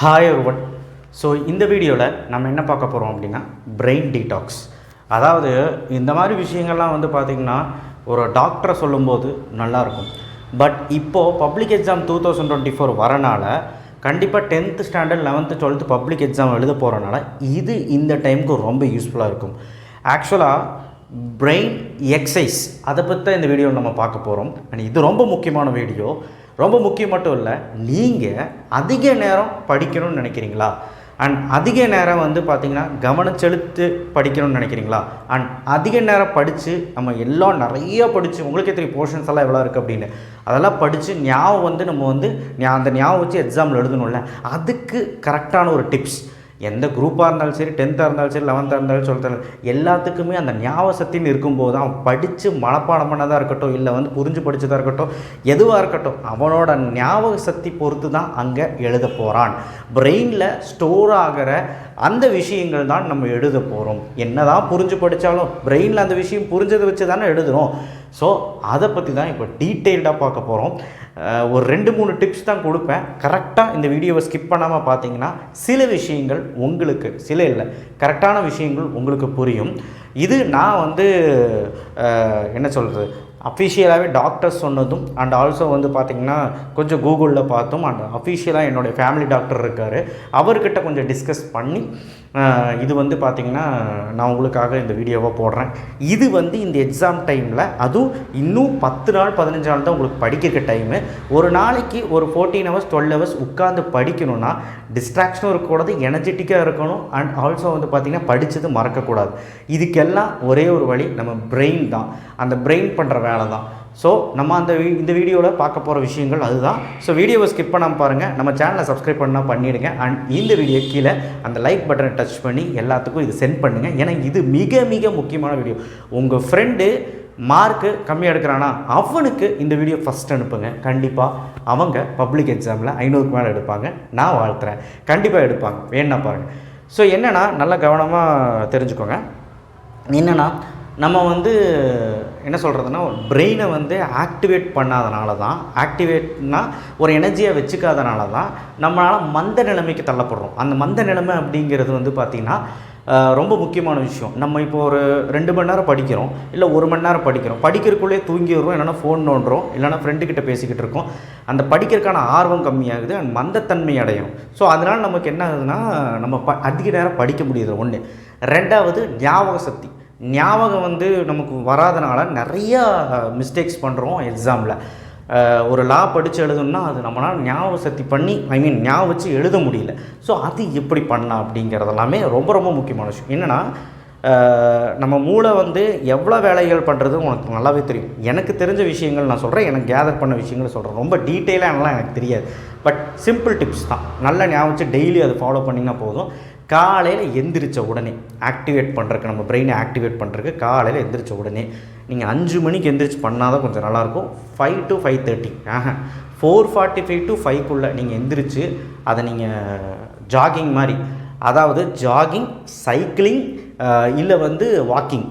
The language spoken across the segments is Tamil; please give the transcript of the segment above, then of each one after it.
ஹாய் ஒருவன் ஸோ இந்த வீடியோவில் நம்ம என்ன பார்க்க போகிறோம் அப்படின்னா பிரெயின் டீடாக்ஸ் அதாவது இந்த மாதிரி விஷயங்கள்லாம் வந்து பார்த்திங்கன்னா ஒரு டாக்டரை சொல்லும்போது நல்லாயிருக்கும். பட் இப்போது public exam two thousand twenty four வரனால கண்டிப்பாக tenth standard eleventh twelfth public exam எழுத போகிறனால இது இந்த டைமுக்கு ரொம்ப யூஸ்ஃபுல்லாக இருக்கும். ஆக்சுவலாக பிரெயின் எக்ஸசைஸ் அதை பற்றி தான் இந்த வீடியோவில் நம்ம பார்க்க போகிறோம் அண்ட் இது ரொம்ப முக்கியமான வீடியோ. ரொம்ப முக்கியம் மட்டும் இல்லை நீங்கள் அதிக நேரம் படிக்கணும்னு நினைக்கிறீங்களா? அண்ட் அதிக நேரம் வந்து பார்த்திங்கன்னா கவனம் செலுத்து படிக்கணும்னு நினைக்கிறீங்களா? அண்ட் அதிக நேரம் படித்து நம்ம எல்லாம் நிறைய படித்து உங்களுக்கே தெரியும் போர்ஷன்ஸ் எல்லாம் எவ்வளோ இருக்குது அப்படின்னு. அதெல்லாம் படித்து ஞாபகம் வந்து நம்ம வந்து அந்த ஞாபகம் வச்சு எக்ஸாமில் எழுதணும்ல. அதுக்கு கரெக்டான ஒரு டிப்ஸ் எந்த குரூப்பாக இருந்தாலும் சரி டென்த்தாக இருந்தாலும் சரி லெவன்த்தாக இருந்தாலும் சொல்கிறாங்க எல்லாத்துக்குமே அந்த ஞாபக சக்தின்னு இருக்கும்போது அவன் படித்து மனப்பாடம் பண்ணதாக இருக்கட்டும் இல்லை வந்து புரிஞ்சு படித்ததாக இருக்கட்டும் எதுவாக இருக்கட்டும் அவனோட ஞாபக சக்தி பொறுத்து தான் அங்கே எழுத போகிறான் பிரெயினில் ஸ்டோர் ஆகிற அந்த விஷயங்கள் தான் நம்ம எழுத போகிறோம் என்னதான் புரிஞ்சு படித்தாலும் பிரெயினில் அந்த விஷயம் புரிஞ்சதை வச்சு தானே எழுதுகிறோம் ஸோ அதை பற்றி தான் இப்போ டீட்டெயில்டாக பார்க்க போகிறோம் ஒரு ரெண்டு மூணு டிப்ஸ் தான் கொடுப்பேன். கரெக்டாக இந்த வீடியோவை ஸ்கிப் பண்ணாமல் பார்த்தீங்கன்னா சில விஷயங்கள் உங்களுக்கு சில இல்லை கரெக்டான விஷயங்கள் உங்களுக்கு புரியும். இது நான் வந்து என்ன சொல்கிறது அஃபிஷியலாகவே டாக்டர்ஸ் சொன்னதும் அண்ட் ஆல்சோ வந்து பார்த்திங்கன்னா கொஞ்சம் கூகுளில் பார்த்தும் அண்ட் அஃபிஷியலாக என்னுடைய ஃபேமிலி டாக்டர் இருக்கார். அவர்கிட்ட கொஞ்சம் டிஸ்கஸ் பண்ணி இது வந்து பார்த்திங்கன்னா நான் உங்களுக்காக இந்த வீடியோவை போடுறேன். இது வந்து இந்த எக்ஸாம் டைமில் அதுவும் இன்னும் பத்து நாள் பதினஞ்சு நாள் தான் உங்களுக்கு படிக்கிற டைமு ஒரு நாளைக்கு ஒரு ஃபோர்டீன் ஹவர்ஸ் டுவெல் ஹவர்ஸ் உட்காந்து படிக்கணும்னா டிஸ்ட்ராக்ஷனும் இருக்கக்கூடாது எனர்ஜெட்டிக்காக இருக்கணும் அண்ட் ஆல்சோ வந்து பார்த்திங்கன்னா படித்தது மறக்கக்கூடாது. இதுக்கெல்லாம் ஒரே ஒரு வழி நம்ம பிரெயின் தான். அந்த பிரெயின் பண்ணுற வேலை தான் ஸோ நம்ம அந்த இந்த வீடியோவில் பார்க்க போகிற விஷயங்கள் அதுதான். ஸோ வீடியோவை ஸ்கிப் பண்ணாமல் பாருங்கள் நம்ம சேனலை சப்ஸ்கிரைப் பண்ணால் பண்ணிவிடுங்க அண்ட் இந்த வீடியோ கீழே அந்த லைக் பட்டனை டச் பண்ணி எல்லாத்துக்கும் இது சென்ட் பண்ணுங்கள் ஏன்னா இது மிக மிக முக்கியமான வீடியோ உங்கள் ஃப்ரெண்டு மார்க்கு கம்மியாக எடுக்கிறானா? அவனுக்கு இந்த வீடியோ ஃபஸ்ட் அனுப்புங்க. கண்டிப்பாக அவங்க பப்ளிக் எக்ஸாமில் ஐநூறுக்கு மேலே எடுப்பாங்க. நான் வாழ்த்துறேன். கண்டிப்பாக எடுப்பாங்க. வேணா பாருங்கள் ஸோ என்னென்னா நல்லா கவனமாக தெரிஞ்சுக்கோங்க. என்னென்னா நம்ம வந்து என்ன சொல்கிறதுனா பிரெயினை வந்து ஆக்டிவேட் பண்ணாதனால தான் ஆக்டிவேட்னா ஒரு எனர்ஜியை வச்சுக்காதனால தான் நம்மளால் மந்த நிலைமைக்கு தள்ளப்படுறோம். அந்த மந்த நிலைமை அப்படிங்கிறது வந்து பார்த்திங்கன்னா ரொம்ப முக்கியமான விஷயம். நம்ம இப்போ ஒரு ரெண்டு மணி நேரம் படிக்கிறோம் இல்லை ஒரு மணி நேரம் படிக்கிறோம். படிக்கிறதுக்குள்ளே தூங்கிடுறோம் இல்லைனா ஃபோன் நோண்டுறோம் இல்லைனா ஃப்ரெண்டுக்கிட்ட பேசிக்கிட்டு இருக்கோம். அந்த படிக்கிறதுக்கான ஆர்வம் கம்மியாகுது அண்ட் மந்தத்தன்மை அடையும். ஸோ அதனால் நமக்கு என்ன ஆகுதுன்னா நம்ம ப அதிக நேரம் படிக்க முடியுது ஒன்று ரெண்டாவது ஞாபக சக்தி. ஞாபகம் வந்து நமக்கு வராதனால நிறையா மிஸ்டேக்ஸ் பண்ணுறோம் எக்ஸாமில் ஒரு லா படித்து எழுதணும்னா அது நம்மளால் ஞாபக சக்தி பண்ணி ஐ மீன் ஞாபகம் வச்சு எழுத முடியல. ஸோ அது எப்படி பண்ணலாம் அப்படிங்கிறதெல்லாமே ரொம்ப ரொம்ப முக்கியமான விஷயம். என்னென்னா நம்ம மூளை வந்து எவ்வளோ வேலைகள் பண்ணுறது உனக்கு நல்லாவே தெரியும். எனக்கு தெரிஞ்ச விஷயங்கள் நான் சொல்கிறேன் எனக்கு கேதர் பண்ண விஷயங்கள் சொல்கிறேன் ரொம்ப டீட்டெயிலாக எனக்கு தெரியாது. பட் சிம்பிள் டிப்ஸ் தான். நல்லா ஞாபகம் வச்சு டெய்லி அதை ஃபாலோ பண்ணிங்கன்னா போதும். காலையில் எந்திரிச்ச உடனே ஆக்டிவேட் பண்ணுறக்கு நம்ம பிரெயினை ஆக்டிவேட் பண்ணுறக்கு காலையில் எந்திரிச்ச உடனே நீங்கள் அஞ்சு மணிக்கு எந்திரிச்சு பண்ணால் தான் கொஞ்சம் நல்லாயிருக்கும் ஃபைவ் டு ஃபைவ் தேர்ட்டி ஆஹா. ஃபோர் ஃபார்ட்டி ஃபைவ் டு ஃபைவ்க்குள்ளே நீங்கள் எந்திரிச்சு அதை நீங்கள் ஜாகிங் மாதிரி அதாவது ஜாகிங் சைக்கிளிங் இல்லை வந்து வாக்கிங்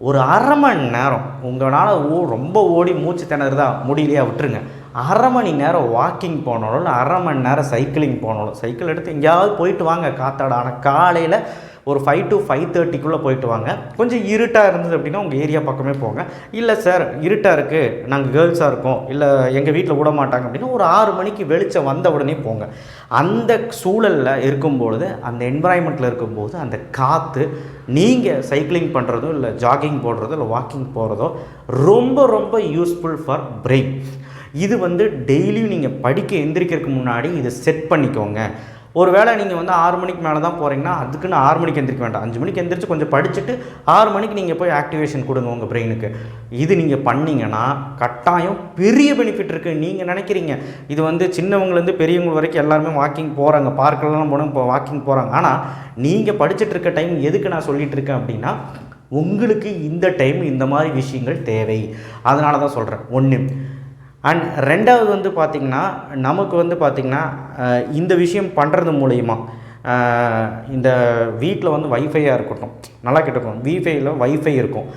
ஒரு அரை மணி நேரம் உங்களால் ஓ ரொம்ப ஓடி மூச்சு திணறுதா முடியலையா? விட்டுருங்க. அரை மணி நேரம் வாக்கிங் போனாலும் இல்லை அரை மணி நேரம் சைக்கிளிங் போனாலும் சைக்கிள் எடுத்து எங்கேயாவது போயிட்டு வாங்க காத்தாட. ஆனால் காலையில் ஒரு ஃபைவ் டு ஃபைவ் தேர்ட்டிக்குள்ளே போயிட்டு வாங்க. கொஞ்சம் இருட்டாக இருந்தது அப்படின்னா உங்கள் ஏரியா பக்கமே போங்க. இல்லை சார் இருட்டாக இருக்குது நாங்கள் கேர்ள்ஸாக இருக்கோம். இல்லை எங்கள் வீட்டில் விட மாட்டாங்க அப்படின்னா ஒரு ஆறு மணிக்கு வெளிச்சம் வந்த உடனே போங்க. அந்த சூழலில் இருக்கும்பொழுது அந்த என்வரான்மெண்ட்டில் இருக்கும்போது அந்த காற்று நீங்கள் சைக்கிளிங் பண்ணுறதோ இல்லை ஜாகிங் போடுறதோ இல்லை வாக்கிங் போகிறதோ ரொம்ப ரொம்ப யூஸ்ஃபுல் ஃபார் பிரெயின் இது வந்து டெய்லியும் நீங்கள் படிக்க எந்திரிக்கிறதுக்கு முன்னாடி இதை செட் பண்ணிக்கோங்க. ஒரு வேளை நீங்கள் வந்து ஆறு மணிக்கு மேலே தான் போகிறீங்கன்னா அதுக்குன்னு ஆறு மணிக்கு எந்திரிக்க வேண்டாம். அஞ்சு மணிக்கு எந்திரிச்சு கொஞ்சம் படிச்சுட்டு ஆறு மணிக்கு நீங்கள் போய் ஆக்டிவேஷன் கொடுங்க உங்கள் பிரெயினுக்கு இது நீங்கள் பண்ணீங்கன்னா கட்டாயம் பெரிய பெனிஃபிட் இருக்குது நீங்கள் நினைக்கிறீங்க இது வந்து சின்னவங்கலேருந்து பெரியவங்க வரைக்கும் எல்லாருமே வாக்கிங் போகிறாங்க பார்க்கெல்லாம் போனால் இப்போ வாக்கிங் போகிறாங்க ஆனால் நீங்கள் படிச்சுட்டு இருக்க டைம் எதுக்கு நான் சொல்லிகிட்டு இருக்கேன் அப்படின்னா உங்களுக்கு இந்த டைம் இந்த மாதிரி விஷயங்கள் தேவை. அதனால தான் சொல்கிறேன் ஒன்று அண்ட் ரெண்டாவது வந்து பார்த்திங்கன்னா நமக்கு வந்து பார்த்திங்கன்னா இந்த விஷயம் பண்ணுறது மூலயமா இந்த வீட்டில் வந்து வைஃபையாக இருக்கட்டும். நல்லா கேட்டுக்கணும் விஃபைல வைஃபை இருக்கும்.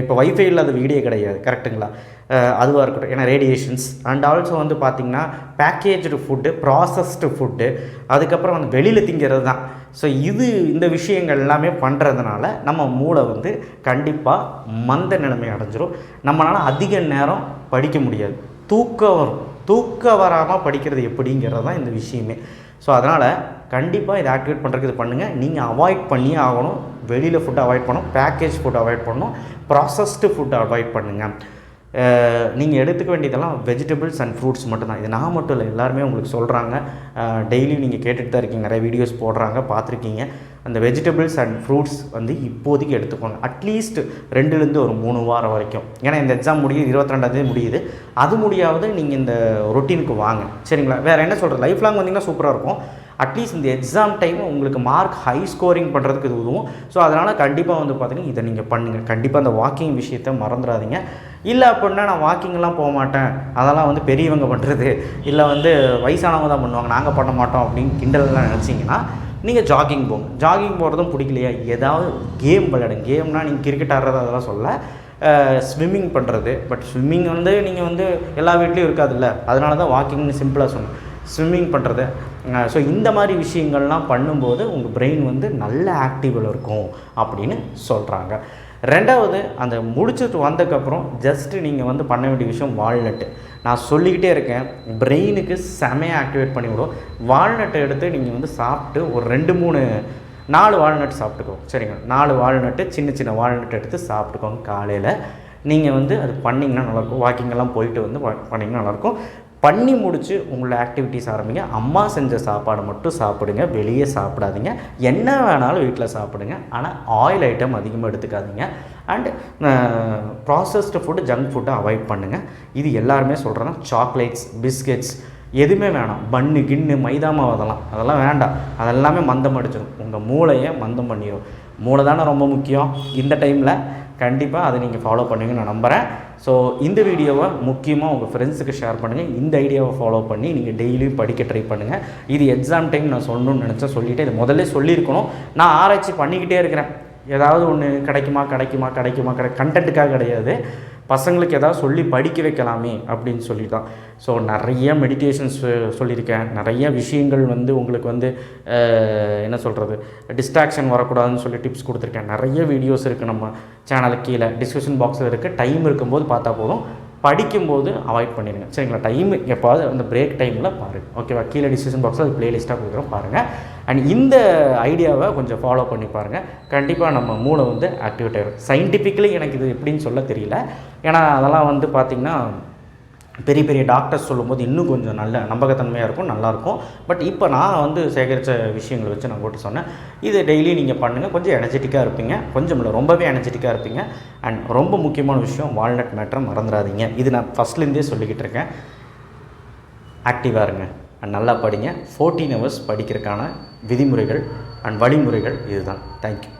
இப்போ வைஃபை இல்லாத வீடியோ கிடையாது. கரெக்ட்டுங்களா அதுவாக இருக்கட்டும். ஏன்னா ரேடியேஷன்ஸ் அண்ட் ஆல்சோ வந்து பார்த்திங்கன்னா பேக்கேஜ்டு ஃபுட்டு ப்ராசஸ்டு ஃபுட்டு அதுக்கப்புறம் வந்து வெளியில் திங்கிறது தான். ஸோ இது இந்த விஷயங்கள் எல்லாமே பண்ணுறதுனால நம்ம மூளை வந்து கண்டிப்பாக மந்த நிலைமை அடைஞ்சிரும். நம்மளால் அதிக நேரம் படிக்க முடியாது. தூக்கம் வரும். தூக்கம் வராமல் படிக்கிறது எப்படிங்கிறது தான் இந்த விஷயமே. ஸோ அதனால் கண்டிப்பாக இதை ஆக்டிவேட் பண்ணுறதுக்கு இது பண்ணுங்கள் நீங்கள் அவாய்ட் பண்ணியே ஆகணும். வெளியில் ஃபுட் அவாய்ட் பண்ணணும். பேக்கேஜ் ஃபுட் அவாய்ட் பண்ணணும். ப்ராசஸ்டு ஃபுட் அவாய்ட் பண்ணுங்கள் நீங்கள் எடுத்துக்க வேண்டியதெல்லாம் வெஜிடபிள்ஸ் அண்ட் ஃப்ரூட்ஸ் மட்டும்தான். இது நான் மட்டும் இல்லை எல்லாருமே உங்களுக்கு சொல்கிறாங்க டெய்லி நீங்கள் கேட்டுட்டு தான் இருக்கீங்க. நிறைய வீடியோஸ் போடுறாங்க பார்த்துருக்கீங்க. அந்த வெஜிடபிள்ஸ் அண்ட் ஃப்ரூட்ஸ் வந்து இப்போதைக்கு எடுத்துக்கோங்க. அட்லீஸ்ட் ரெண்டுலேருந்து ஒரு மூணு வாரம் வரைக்கும். ஏன்னா இந்த எக்ஸாம் முடியுது இருபத்தி ரெண்டாந்தேதி முடியுது. அது முடியாவது நீங்கள் இந்த ரொட்டீனுக்கு வாங்க. சரிங்களா? வேறு என்ன சொல்கிறது லைஃப் லாங் வந்தீங்கன்னா சூப்பராக இருக்கும். அட்லீஸ்ட் இந்த எக்ஸாம் டைம் உங்களுக்கு மார்க் ஹை ஸ்கோரிங் பண்ணுறதுக்கு இது உதவும். ஸோ அதனால் கண்டிப்பாக வந்து பார்த்தீங்கன்னா இதை நீங்கள் பண்ணுங்கள் கண்டிப்பாக அந்த வாக்கிங் விஷயத்தை மறந்துடாதீங்க. இல்லை அப்படின்னா நான் வாக்கிங்லாம் போக மாட்டேன். அதெல்லாம் வந்து பெரியவங்க பண்ணுறது இல்லை வந்து வயசானவங்க தான் பண்ணுவாங்க. நாங்கள் பண்ண மாட்டோம் அப்படின்னு கிண்டல்லாம் நினச்சிங்கன்னா நீங்கள் ஜாகிங் போங்க. ஜாகிங் போகிறதும் பிடிக்கலையா? ஏதாவது கேம் விளையாடுங்க. கேம்னால் நீங்கள் கிரிக்கெட் ஆடுறது அதெல்லாம் சொல்ல. ஸ்விம்மிங் பண்ணுறது பட் ஸ்விம்மிங் வந்து நீங்கள் வந்து எல்லா வீட்லேயும் இருக்காதுல்ல. அதனால தான் வாக்கிங்னு சிம்பிளாக சொன்னேன். ஸ்விம்மிங் பண்ணுறது ஸோ இந்த மாதிரி விஷயங்கள்லாம் பண்ணும்போது உங்கள் பிரெயின் வந்து நல்ல ஆக்டிவில் இருக்கும் அப்படின்னு சொல்கிறாங்க ரெண்டாவது அந்த முடிச்சுட்டு வந்ததுக்கப்புறம் ஜஸ்ட்டு நீங்கள் வந்து பண்ண வேண்டிய விஷயம் வால்நட்டு நான் சொல்லிக்கிட்டே இருக்கேன் பிரெயினுக்கு செமையாக ஆக்டிவேட் பண்ணிவிடும் வால்நட்டை எடுத்து நீங்கள் வந்து சாப்பிட்டு ஒரு ரெண்டு மூணு நாலு வால்நட் சாப்பிட்டுக்கோங்க சரிங்க நாலு வால்நட்டு சின்ன சின்ன வால்நட் எடுத்து சாப்பிட்டுக்கோங்க காலையில். நீங்கள் வந்து அது பண்ணிங்கன்னா நல்லாயிருக்கும் வாக்கிங்கெல்லாம் போயிட்டு வந்து வா- பண்ணிங்கன்னா நல்லாயிருக்கும் பண்ணி முடித்து உங்களோட ஆக்டிவிட்டீஸ் ஆரம்பிங்க. அம்மா செஞ்ச சாப்பாடு மட்டும் சாப்பிடுங்க. வெளியே சாப்பிடாதீங்க. என்ன வேணாலும் வீட்டில் சாப்பிடுங்க. ஆனால் ஆயில் ஐட்டம் அதிகமாக எடுத்துக்காதீங்க. அண்ட் ப்ராசஸ்டு ஃபுட்டு ஜங்க் ஃபுட்டை அவாய்ட் பண்ணுங்கள் இது எல்லாருமே சொல்கிறேன்னா சாக்லேட்ஸ் பிஸ்கெட்ஸ் எதுவுமே வேணாம். பன்னு கின்னு மைதா மாவு அதெல்லாம். அதெல்லாம் வேண்டாம். அதெல்லாமே மந்தம் அடிச்சிடும் உங்கள் மூளையை மந்தம் பண்ணிடும் மூளை தானே ரொம்ப முக்கியம். இந்த டைமில் கண்டிப்பாக அதை நீங்கள் ஃபாலோ பண்ணுவீங்கன்னு நான் நம்புகிறேன் ஸோ இந்த வீடியோவை முக்கியமாக உங்கள் ஃப்ரெண்ட்ஸுக்கு ஷேர் பண்ணுங்கள் இந்த ஐடியாவை ஃபாலோ பண்ணி நீங்கள் டெய்லியும் படிக்க ட்ரை பண்ணுங்கள் இது எக்ஸாம் டைம் நான் சொல்லணும்னு நினச்சேன் சொல்லிவிட்டு இது முதல்ல சொல்லியிருக்கணும். நான் ஆராய்ச்சி பண்ணிக்கிட்டே இருக்கிறேன். ஏதாவது ஒன்று கிடைக்குமா கிடைக்குமா கிடைக்குமா கிடை கண்டென்ட்டுக்காக கிடையாது. பசங்களுக்கு ஏதாவது சொல்லி படிக்க வைக்கலாமே அப்படின்னு சொல்லி தான் ஸோ நிறைய மெடிடேஷன்ஸ் சொல்லியிருக்கேன். நிறைய விஷயங்கள் வந்து உங்களுக்கு வந்து என்ன சொல்கிறது டிஸ்ட்ராக்ஷன் வரக்கூடாதுன்னு சொல்லி டிப்ஸ் கொடுத்துருக்கேன். நிறைய வீடியோஸ் இருக்குது நம்ம சேனலுக்கு கீழே. டிஸ்கிரிப்ஷன் பாக்ஸில் இருக்குது டைம் இருக்கும்போது பார்த்தா போதும். படிக்கும்போது அவாய்ட் பண்ணிடுங்க சரிங்களா? டைம் எப்போது அந்த பிரேக் டைமில் பாருங்கள் ஓகேவா கீழே டிஸ்கிரிப்ஷன் பாக்ஸில் அது ப்ளேலிஸ்ட்டாக கொடுக்குறோம். பாருங்கள் அண்ட் இந்த ஐடியாவை கொஞ்சம் ஃபாலோ பண்ணி பாருங்கள் கண்டிப்பாக நம்ம மூளை வந்து ஆக்டிவேட் ஆகிடும் சயின்டிஃபிக்கலி எனக்கு இது எப்படின்னு சொல்ல தெரியல. ஏன்னா அதெல்லாம் வந்து பார்த்திங்கன்னா பெரிய பெரிய டாக்டர்ஸ் சொல்லும்போது இன்னும் கொஞ்சம் நல்ல நம்பகத்தன்மையாக இருக்கும் நல்லாயிருக்கும் பட் இப்போ நான் வந்து சேகரித்த விஷயங்களை வச்சு நான் போட்டு சொன்னேன். இது டெய்லி நீங்கள் பண்ணுங்கள் கொஞ்சம் எனர்ஜெட்டிக்காக இருப்பீங்க. கொஞ்சம் இல்லை ரொம்பவே எனர்ஜெட்டிக்காக இருப்பீங்க. அண்ட் ரொம்ப முக்கியமான விஷயம் வால்நட் மேட்டரை மறந்துடாதீங்க இது நான் ஃபஸ்ட்லேருந்தே சொல்லிக்கிட்டு இருக்கேன். ஆக்டிவாக இருங்க. அண்ட் நல்லா படிங்க. ஃபோர்டீன் ஹவர்ஸ் படிக்கிறதுக்கான விதிமுறைகள் அண்ட் வழிமுறைகள் இதுதான். தேங்க்யூ